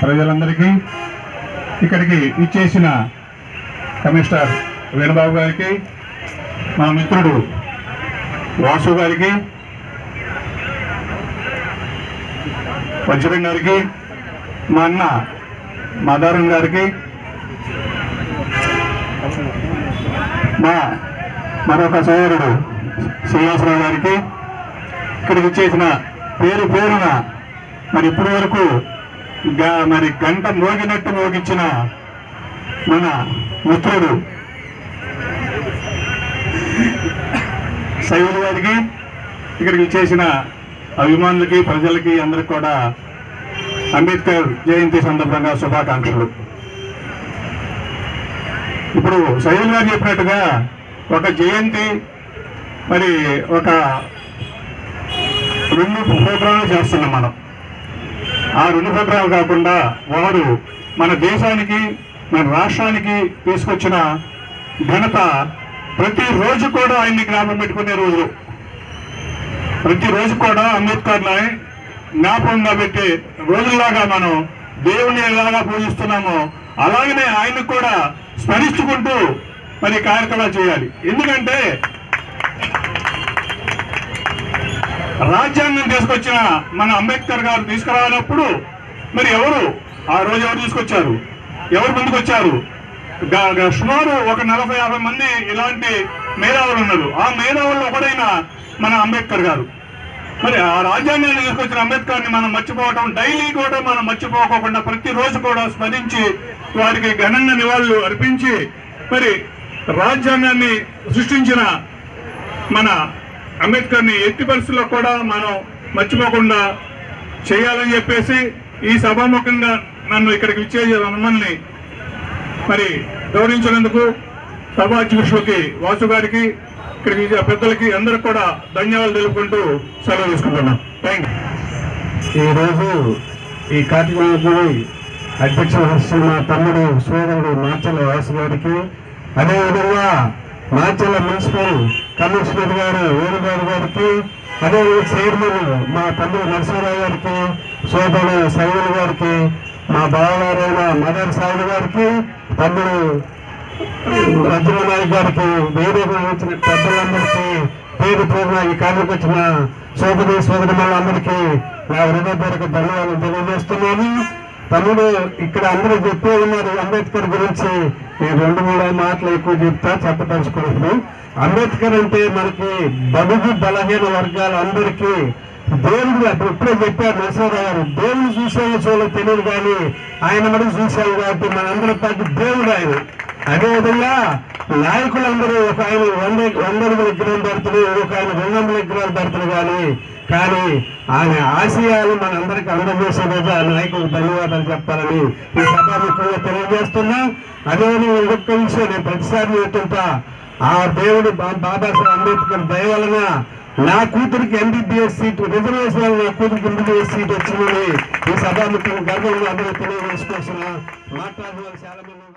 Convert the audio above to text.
ప్రజలందరికీ ఇక్కడికి ఇచ్చేసిన కమిషనర్ వేణుబాబు గారికి మా మిత్రుడు వాసు గారికి వజ్రం గారికి మా అన్న మాదారం గారికి మా మరొక సోదరుడు శ్రీనివాసరావు గారికి ఇక్కడికి చేసిన పేరు పేరున మరి ఇప్పటి వరకు మరి గంట మోగినట్టు మోగించిన మన మిత్రుడు సైవులు గారికి ఇక్కడికి చేసిన అభిమానులకి ప్రజలకి అందరికి కూడా అంబేద్కర్ జయంతి సందర్భంగా శుభాకాంక్షలు. ఇప్పుడు శైవులు గారు చెప్పినట్టుగా ఒక జయంతి మరి ఒక రెండు ప్రోగ్రాంలు చేస్తున్నాం మనం. ఆ రెండు సంవత్సరాలు కాకుండా వారు మన దేశానికి మన రాష్ట్రానికి తీసుకొచ్చిన ఘనత ప్రతిరోజు కూడా ఆయన్ని జ్ఞాపకం పెట్టుకునే రోజు. ప్రతిరోజు కూడా అంబేద్కర్ని జ్ఞాపకంగా పెట్టే రోజుల్లాగా మనం దేవుని ఎలాగా పూజిస్తున్నామో అలాగనే ఆయన్ని కూడా స్మరించుకుంటూ మరి కార్యక్రమాలు చేయాలి. ఎందుకంటే రాజ్యాంగం తీసుకొచ్చిన మన అంబేద్కర్ గారు తీసుకురానప్పుడు మరి ఎవరు? ఆ రోజు ఎవరు తీసుకొచ్చారు? ఎవరు ముందుకొచ్చారు? సుమారు ఒక నలభై యాభై మంది ఇలాంటి మేధావులు ఉన్నారు. ఆ మేధావుల్లో ఒకడైన మన అంబేద్కర్ గారు. మరి ఆ రాజ్యాంగాన్ని తీసుకొచ్చిన అంబేద్కర్ని మనం మర్చిపోవటం డైలీ కూడా మనం మర్చిపోకోకుండా ప్రతిరోజు కూడా స్మరించి వారికి ఘనంగా నివాళులు అర్పించి మరి రాజ్యాంగాన్ని సృష్టించిన మన అంబేద్కర్ని ఎట్టి పరిస్థితుల్లో కూడా మనం మర్చిపోకుండా చేయాలని చెప్పేసి ఈ సభాముఖంగా నన్ను ఇక్కడికి ఇచ్చే మమ్మల్ని మరి గౌరవించినందుకు సభా అధ్యక్షులకి వాసు గారికి ఇక్కడికి పెద్దలకి అందరికి కూడా ధన్యవాదాలు తెలుపుకుంటూ సెలవు తీసుకుంటున్నాం. థ్యాంక్ యూ ఈరోజు ఈ కార్యక్రమానికి అధ్యక్ష వహిస్తున్న తమ్ముడు సోదరుడు మార్చల వాసు గారికి అదేవిధంగా మాచల మున్సిపల్ కమిషనర్ గారు వేణుగారు గారికి అదేవిధంగా చైర్మన్ మా తమ్ముడు నరసింహరావు గారికి సోదరుడు సైవులు గారికి మా బావగారైన మదర్ సాయిలు గారికి తమ్ముడు రజనాయక్ గారికి వేరేగా వచ్చిన పెద్దలందరికీ పేరు పేరున ఈ కార్యకు వచ్చిన సోదరి సోదరి అందరికీ నా హృదయపూర్వక ధన్యవాదాలు తెలియజేస్తున్నాను. తమ్ముడు ఇక్కడ అందరూ చెప్పే ఉన్నారు అంబేద్కర్ గురించి. నేను రెండు మూడు మాటలు ఎక్కువ చెప్తా చెప్పదలుచుకున్నాను అంబేద్కర్ అంటే మనకి బడుగు బలహీన వర్గాలు అందరికీ దేవుడు అప్పుడు ఇప్పుడే చెప్పారు నరసింహరావు గారు దేవుడు చూసామో చూడలేదు తెలియదు కానీ ఆయన మనం చూసాము కాబట్టి మనందరి పాటు దేవుడు ఆయన. అదేవిధంగా నాయకులందరూ ఒక ఆయన వంద వంద విగ్రహం పెడుతున్నారు ఒక ఆయన రెండు వందల విగ్రహాలు పెడుతున్నారు కానీ కానీ ఆయన ఆశయాలు మనందరికీ అందజేసే రోజు ఆ నాయకులకు ధన్యవాదాలు చెప్పాలని ఈ సభాముఖంగా తెలియజేస్తున్నా. అదే ఇంకొక విషయం నేను ప్రతిసారి చెప్తుంటా ఆ దేవుడు బాబాసాహెబ్ అంబేద్కర్ దయ వలన నా కూతురికి ఎంబీబీఎస్ సీట్ రిజర్వేషన్ వల్ల నా కూతురికి ఎంబీబీఎస్ సీట్ వచ్చిందని ఈ సభాముఖంగా గర్వంగా అందరూ తెలియజేసుకోవాల్సిన మాట్లాడిన చాలా మంది